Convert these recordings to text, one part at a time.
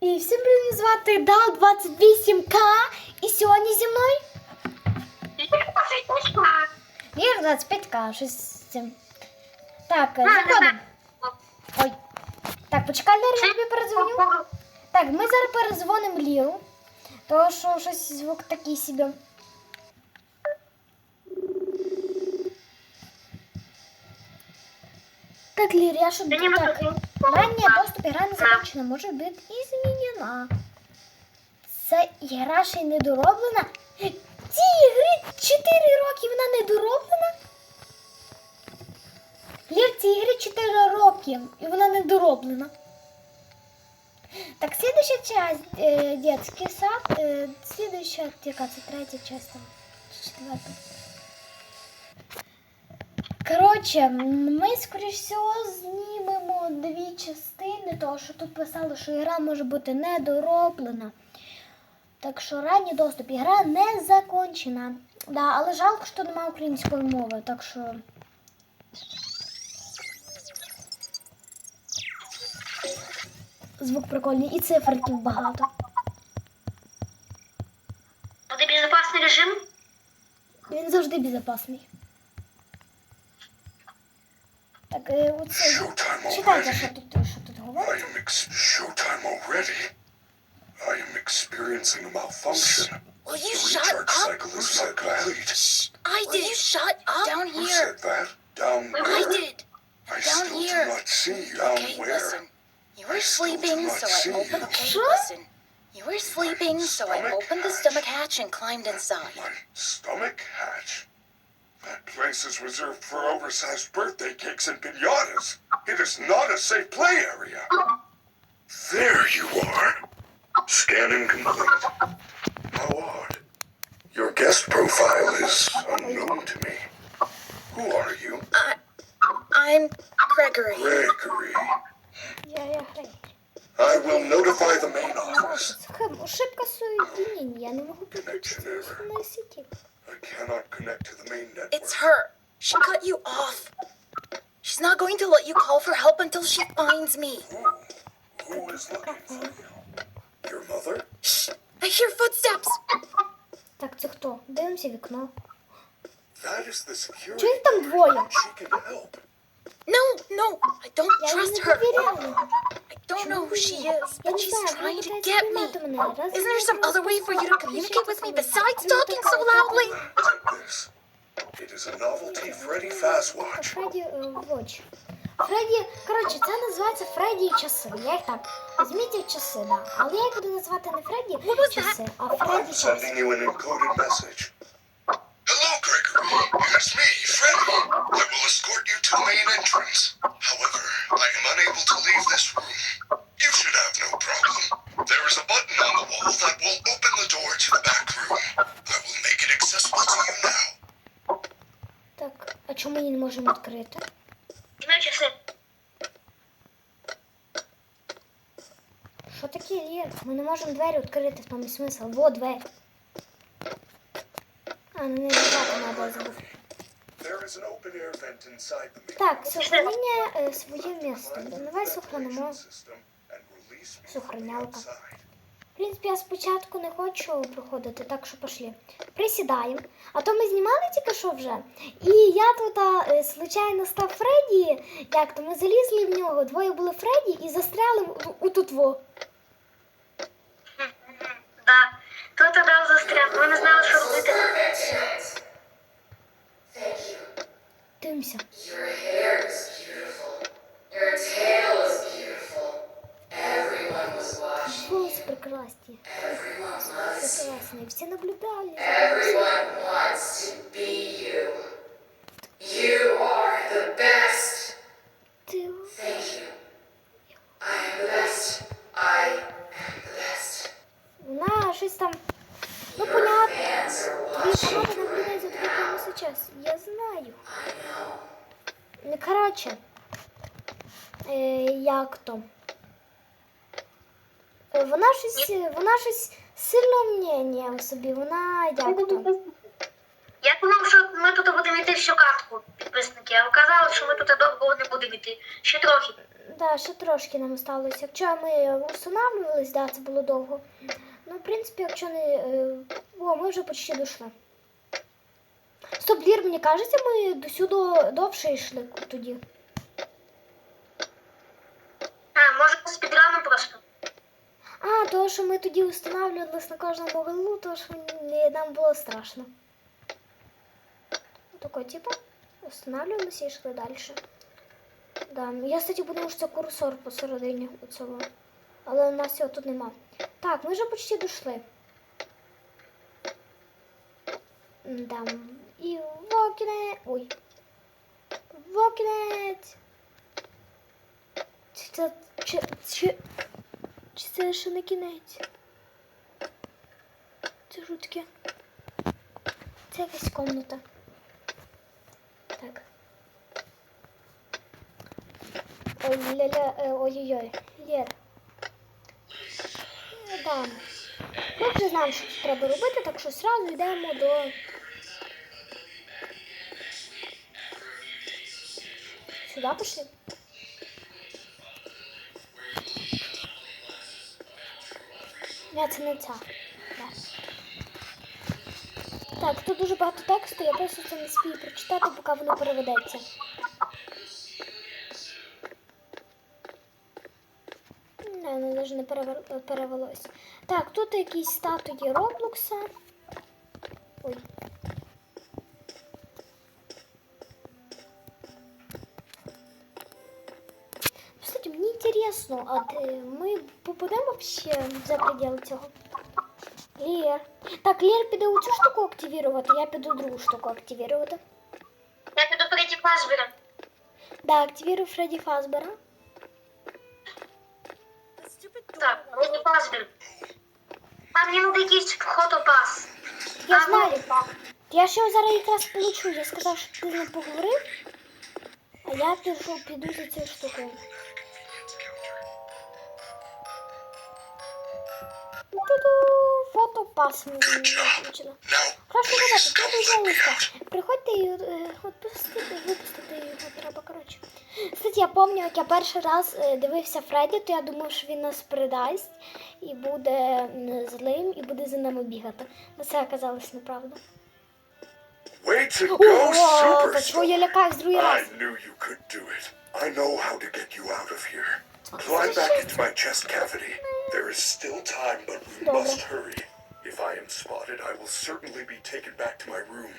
І всім привіт звати Дау 28К. І сьогодні зі мною Вір 25К, щось з цим. Так, е, заходимо. Ой. Так, почекай, Лері, я тобі передзвоню. Так, ми зараз перезвонимо Ліру. Тому що щось звук такий собі. Так, Лір, я що так. Ранее доступ игра не закончена, може бути змінена. Це ігра ще й не дороблена. Ці ігри 4 роки вона не дороблена. Лір, ці ігри 4 роки і вона не дороблена. Так, следующая часть э, детский сад. Э, следующая, яка це третя часть там. Четверта. Коротше, м, ми, скоріш всього, знімемо дві частини, тому що тут писало, що гра може бути недороблена. Так що ранній доступ. Ігра не закончена. Да, але жалко, що немає української мови, так що. Звук прикольний і циферків багато. Буде безопасний режим? Він завжди безпечний. Так, е, оце. Showtime Читайте, already. що тут, що тут I говорить. am ex- showtime already. I am experiencing a malfunction. Will you The shut recharge up? cycle is not complete. I did. you shut up? Down Who here. said that? Down I where? did. I Down still here. do not see you. Down Okay, where? listen. You I were still sleeping, do not so I see opened. you. Okay, What? listen. You were sleeping, so I stomach opened the hatch. stomach hatch and climbed inside. My stomach hatch. That place is reserved for oversized birthday cakes and pinatas. It is not a safe play area. There you are. Scanning complete. How odd. Your guest profile is unknown to me. Who are you? I'm Gregory. Gregory. Я, я граю. I will notify the main office. Хм, ошибка соединения. Я не можу підключитися на сеті. I cannot connect to the main network. It's her. She cut you off. She's not going to let you call for help until she finds me. Who? Who is looking for you? Your mother? Shh! I hear footsteps. Так, це хто? Дивимося вікно. That is the security. Чого їх там двоє? She can help. No, no, I don't Я їй trust не her. довіряю. I don't know who she is, but she's trying to get me. Isn't there some other way for you to communicate with me besides Ну, talking so loudly? Take this. It is a novelty Freddy Fazwatch. Фредді е, Watch. Фредді, коротше, це називається Фредді і часи. Я їх так. Візьміть їх часи, да. Але я їх буду називати не Фредді часи, а I'm Фредді часи. sending you an encoded message. Hello, Gregory. It me, Freddy. I will escort you to the main entrance. However, I am unable to leave this room. You should have no problem. There is a button on the wall that will open the door to the back room. I will make it accessible to you now. Так, а чому ми її не можемо відкрити? Візьми часи. Що таке є? Ми не можемо двері відкрити в тому і смисл. Во двері. А, на неї нажати треба, я Так, сохранення е, своє місце. Давай сохранимо. system and release me from the Сохранялка. В принципі, я спочатку не хочу проходити, так що пошли. Присідаємо. А то ми знімали тільки що вже. І я тут а, е, случайно став Фредді. Як то ми залізли в нього, двоє були Фредді і застряли в- у тут во. Да. Тут одразу застряг. Ми не знали, що робити. Everyone loves you. Прекрасні. Всі наблюдали. Everyone wants to be там. Ну, понятно. Сейчас. Я знаю. Ну, коротше, як то? Е, Вона щось, вона щось сильно мнення у собі. Вона як то? Я думав, що ми тут будемо йти всю картку, підписники. А ви казали, що ми тут довго не будемо йти. Ще трохи. Да, ще трошки нам осталось. Якщо ми встановлювались, да, це було довго. Ну, в принципі, якщо не. е, О, ми вже почти дійшли. Стоп, Лір, мені кажеться, ми до сюди довше йшли тоді. А, може спідраном просто. А, то, що ми тоді встановлювалися на кожному углу, то що нам було страшно. Такой, типу, встановлювалися і йшли далі. Да. Я, кстати, подумав, що це курсор посередині цього. Але у нас його тут нема. Так, ми вже почти дійшли. Да. І вокіне. Ой. Вокінець. Чи це. Чи, чи, чи це ще не кінець? Це жутке. Це якась комната. Так. Ой, ля-ля, е, ой-ой-ой. Лєр. Е, Да. Ми вже знаємо, що тут треба робити, так що зразу йдемо до. Сюди пішли? Ні, не ця. Так, тут дуже багато тексту, я просто це не спію прочитати, поки воно переведеться. Не, воно навіть не перевелось. Так, тут якісь статуї Роблокса. Інтересно, а де ми попадемо вообще за пределы цього? Лєр. Так, Лєр піде у цю штуку активувати, я піду другу штуку активувати. Я піду Фредді Фазбера. Да, активирую Фредді Фазбера. Так, Фредді Фазбер. А мені треба якийсь фотопас. Я А, знаю. ну, Я ще зараз якраз получу. Я сказав, що ти ним поговорив, а я пішов, піду за цією штукою. Фотопас мені so we пожалуйста. can. Приходьте і е, відпустити, випустити його треба, коротше. Кстати, я пам'ятаю, як я перший раз е, дивився Фредді, то я думав, що він нас придасть і буде злим, і буде за нами бігати. Але це оказалось неправда. Ого, чого я лякаюсь другий раз? I knew you could do it. I know how to get you out of here. Climb back into my chest cavity. There is still time, but we Добре. must hurry. If I am spotted, I will certainly be taken back to my room.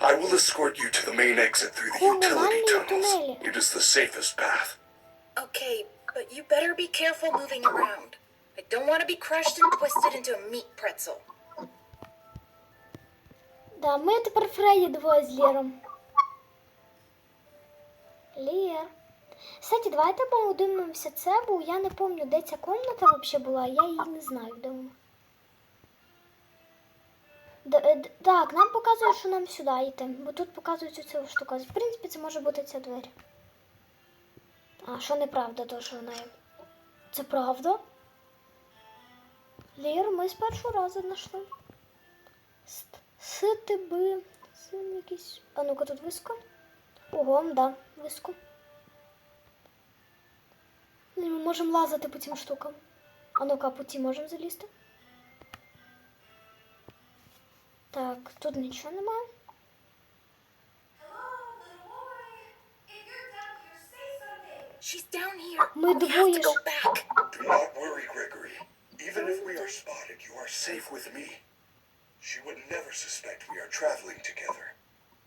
I will escort you to the main exit through the Oh, utility нормальні tunnels. тунелі. It is the safest path. Okay, but you better be careful moving around. I don't want to be crushed and twisted into a meat pretzel. Да, ми тепер Фредді двоє з Ліром. Лір. Кстати, давайте подивимося це, бо я не пам'ятаю, де ця комната взагалі була, я її не знаю. Д- е, Так, нам показує, що нам сюди йти, бо тут показують цю штуку. В принципі, це може бути ця двері. А, що неправда, то що вона є. Це правда? Лір, ми з першого разу знайшли. Сити би. Якийсь. А ну-ка тут виско. Ого, да, виско. Ну, Ми можемо лазити по цим штукам. А ну-ка, по ці можемо залізти. Так, тут нічого немає. She's down here. Ми We have to двоє go ж. back. Do not worry, Gregory. Even if we are spotted, you are safe with me. She would never suspect we are traveling together.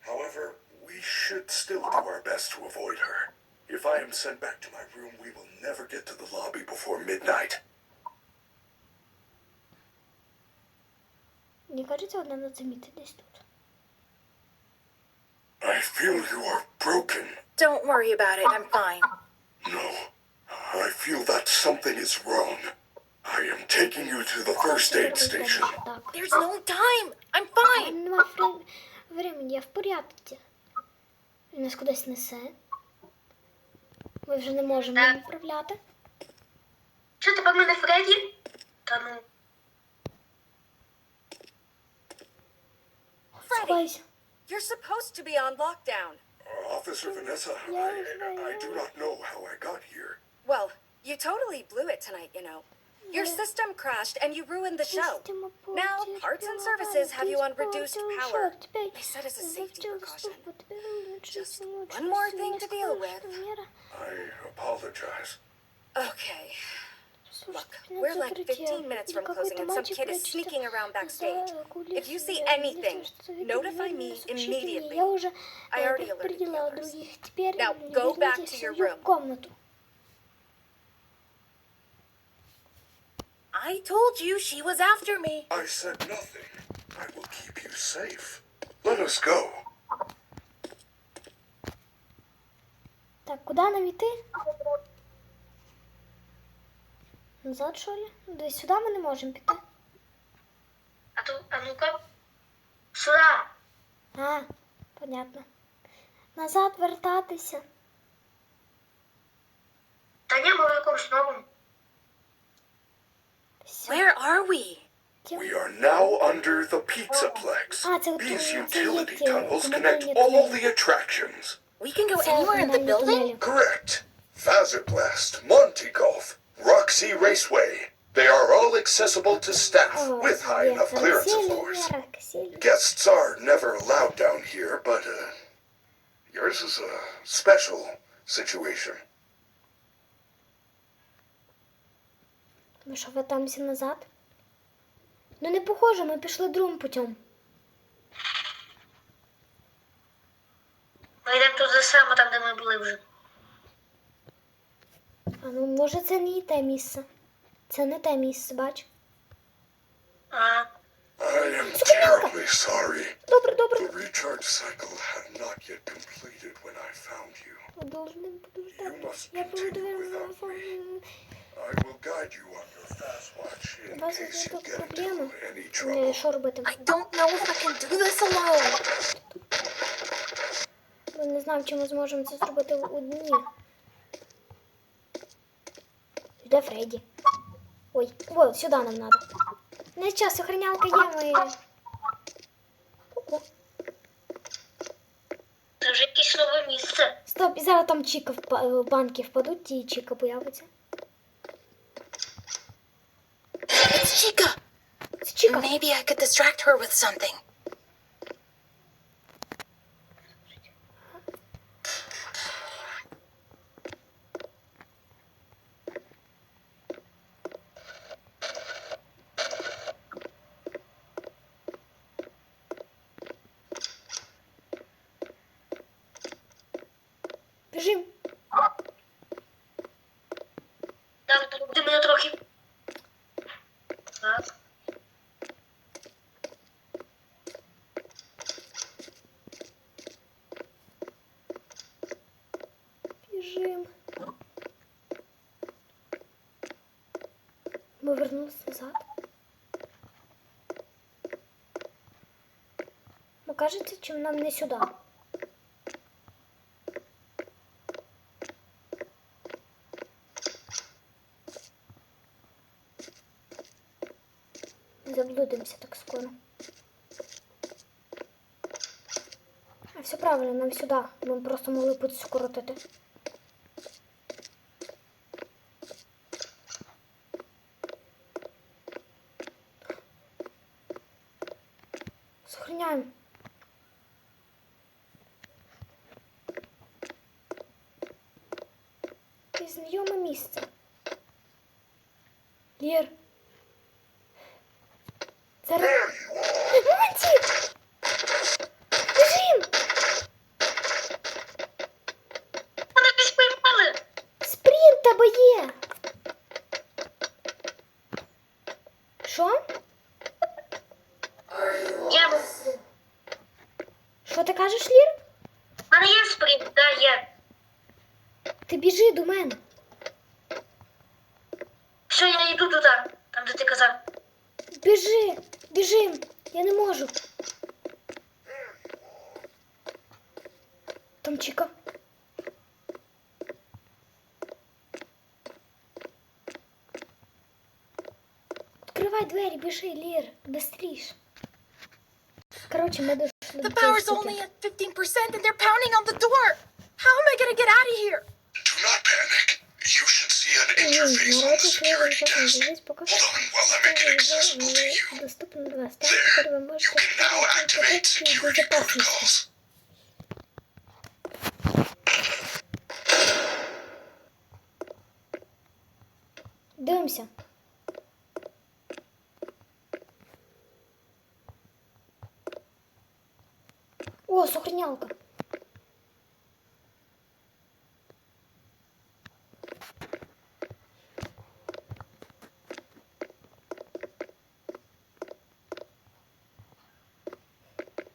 However, we should still do our best to avoid her. If I am sent back to my room, we will never get to the lobby before midnight. Мені кажеться, одна на заміти десь тут. I feel you are broken. Don't worry about it. I'm fine. No, I feel that something is wrong. I am taking you to the first aid station. Так. There's no time. I'm У fine. мене Нема фре- времени, я в порядку. Він нас кудись несе. Ми вже не можемо Так. ним управляти. Що тепер мене Фредді? Та ну. Сховайся. You're supposed to be on lockdown. Officer Vanessa, I, I do not know how I got here. Well, you totally blew it tonight, you know. Your system crashed and you ruined the show. Now, parts and services have you on reduced power. They said as a safety precaution. just one more thing to deal with. I apologize. Okay. Look, we're like 15 minutes from closing and some kid is sneaking around backstage. If you see anything, notify me immediately. I already alerted the others. Now go back to your room. I told you she was after me. I said nothing. I will keep you safe. Let us go. Так, куда нам йти? Назад, що ли? Десь сюди ми не можемо піти. А ту, а ну-ка. Сюда. А, понятно. Назад вертатися. Та ні, ми в якомусь новому. Where are we? We are now under the Pizzaplex. Ah, These utility tunnels connect all the attractions. We can go Це anywhere in the комунальні building? тунелі. Correct. Fazerblast, Monte Golf, Roxy Raceway. They are all accessible to staff О, with high є enough clearance, of каруселі, course. є каруселі. Guests are never allowed down here, but uh, yours is a special situation. Ми що, вертаємося назад? Ну не похоже, ми пішли другим путем. Ми йдемо туди саме, там, де ми були вже. А ну може це не те місце. Це не те місце, бач. А, I am terribly sorry. Добре, добре. The recharge cycle had not yet completed when I found you. Ми должны подождати. must Я проведу continue without телефон. I will guide you on your fast watch in case you get into any trouble. I don't know if I can do this alone. Не знаємо, чи ми зможемо це зробити одні. Де Фредді? Ой, ой, сюди нам треба. Не час, охранялка є, ми. Ку-ку. це вже якесь нове місце. Стоп, і зараз там чіка впа- е, банки впадуть, і чіка появиться. It's Chica. Це чіка. Maybe I could distract her with something. Біжим. Так, побуди мене трохи. Так. Біжим. Ми вернулися назад. Ну, кажеться, чи нам не сюди. Не заблудимося так скоро. А все правильно, нам сюди. Ми просто могли путь скоротити. Сохраняємо. Це знайоме місце. Лір. Що ти кажеш, Лір? в мене є спринт, да, є. Ти біжи до мене. Все, я йду туди, там, де ти казав. Біжи, біжим. Я не можу. Там Чіка. Відкривай двері, біжи, Лір, быстріш. Коротше, ми дійшли The до power's штуки. only at 15% and they're pounding on the door. How am I gonna get out of here? Do not panic. You should see Get your face on the Народжу security test. дивись, поки Hold on while I make it accessible to you. доступно для вас. Так, There. тепер ви You можете can now activate security protocols. Дивимося. О, сохранялка.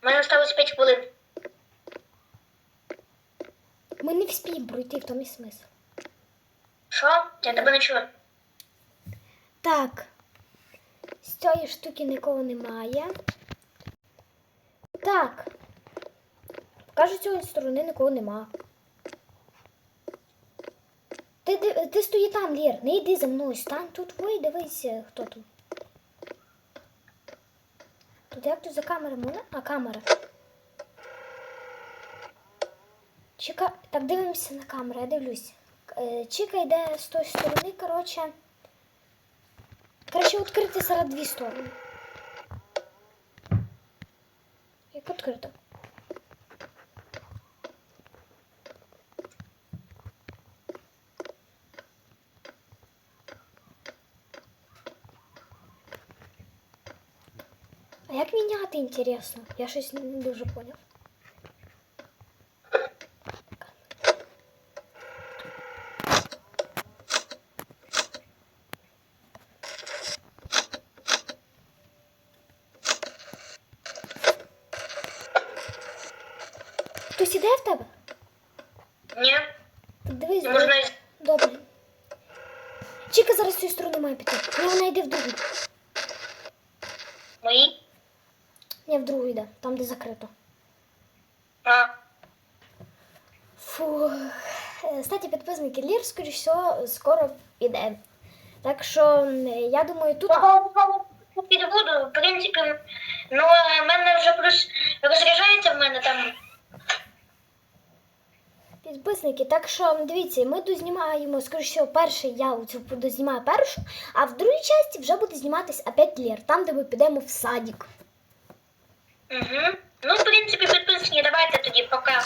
Мене осталось 5 хвилин. Ми не вспіємо пройти, в тому і смисл. Що? Я тебе не чую. Так. З цієї штуки нікого немає. Так. З цієї сторони нікого нема. Ти, ти, ти стої там, Лір, не йди за мною, стань тут, ви дивись, е, хто тут. Тут як тут за камерами? Вона? А, камера. Чека... Так, дивимося на камеру, я дивлюсь. Е, Чіка йде з тої сторони, коротше. Коротше, відкрити зараз дві сторони. Як відкрито? як міняти, інтересно? Я щось не дуже поняв. Хтось іде в тебе? Ні, Дивись, не можна. Добре. Чіка зараз з цієї сторони має піти. Ні, вона йде в другу. В другу йде, там, де закрито. А, Фу. Е, Кстати, підписники Лір, скоріш всього, скоро піде. Так що, я думаю, тут. підбуду, в принципі, ну, в мене вже плюс розряджається в мене там. Підписники, так що дивіться, ми дознімаємо, скоріш всього, перший я цю дознімаю першу, а в другій часті вже буде зніматись опять Лір, там, де ми підемо в садик. Угу. Ну, в принципі, підписники, давайте тоді, пока.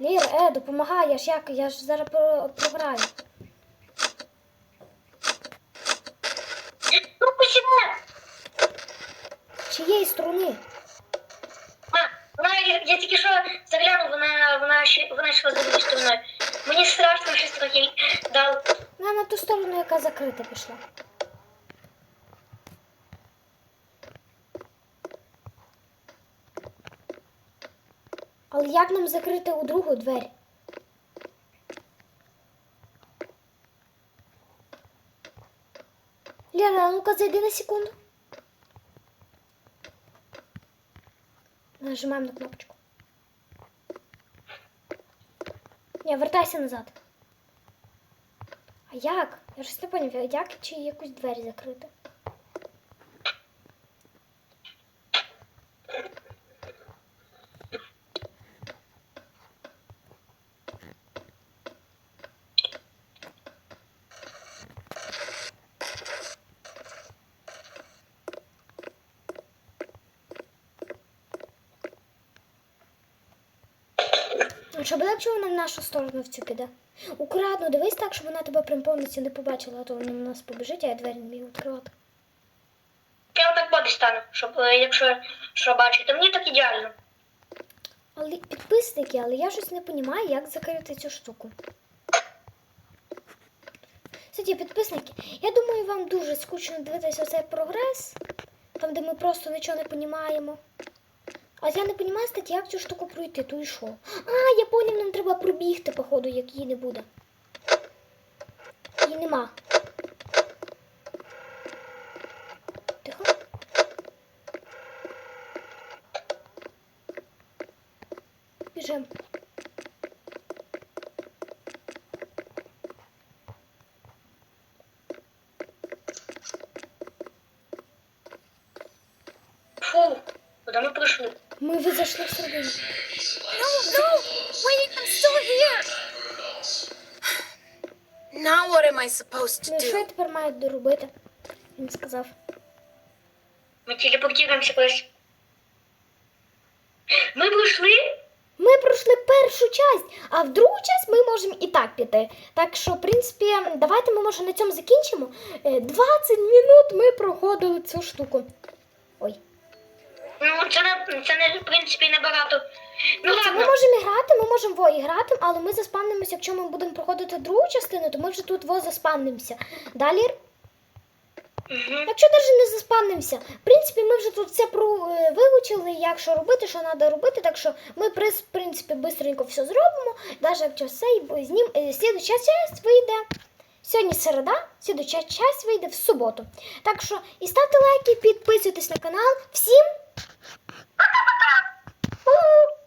Лір, е, допомагай, я ж як, я ж зараз про- програю. Ну, почему? Чиєї сторони? А, вона, я, я тільки що заглянув, вона, вона, ще- вона йшла за стороною. Мені страшно, щось трохи дав. Вона на ту сторону, яка закрита пішла. Як нам закрити у другу двері? Лера, ну-ка зайди на секунду. Нажимаємо на кнопочку. Не, вертайся назад. А як? Я щось не поняв, як чи якусь двері закрити? Буде, якщо вона в нашу сторону в цю піде? Акуратно, дивись так, щоб вона тебе прям повністю не побачила, а то вона на нас побіжить, а я двері не вмію відкривати. Я отак бабі стану, щоб, е, якщо що бачите, мені так ідеально. Але підписники, але я щось не розумію, як закрити цю штуку. Кстати, підписники, я думаю, вам дуже скучно дивитися оцей прогрес, там, де ми просто нічого не розуміємо. А я не розумію, стать, як цю штуку пройти, то і що? А, я поняв, нам треба пробігти, походу, як її не буде. Її нема. Тихо. Біжим. Зайшли. No, no! Wait, I'm still here! Now what am I supposed to Ну, що я тепер маю доробити? Він сказав. Мы телепортируемся кудись. Ми пройшли? Ми пройшли першу часть, а в другу часть ми можемо і так піти. Так що, в принципі, давайте ми може на цьому закінчимо. Е, 20 минут ми проходили цю штуку. Ой. Ну, це не, це не в принципі небагато. Ну Це ми ладно. можемо грати, ми можемо во і грати, але ми заспавнимося, якщо ми будемо проходити другу частину, то ми вже тут во заспавнимося. Далі, Мгм. якщо навіть не заспавнимося, в принципі, ми вже тут все про, е, вивчили, як що робити, що треба робити, так що ми, при- в принципі, швидко все зробимо, навіть якщо все, і знім, е, слідуюча часть вийде. Сьогодні середа, слідуюча часть вийде в суботу. Так що і ставте лайки, підписуйтесь на канал. Всім. Pata pata. Huu.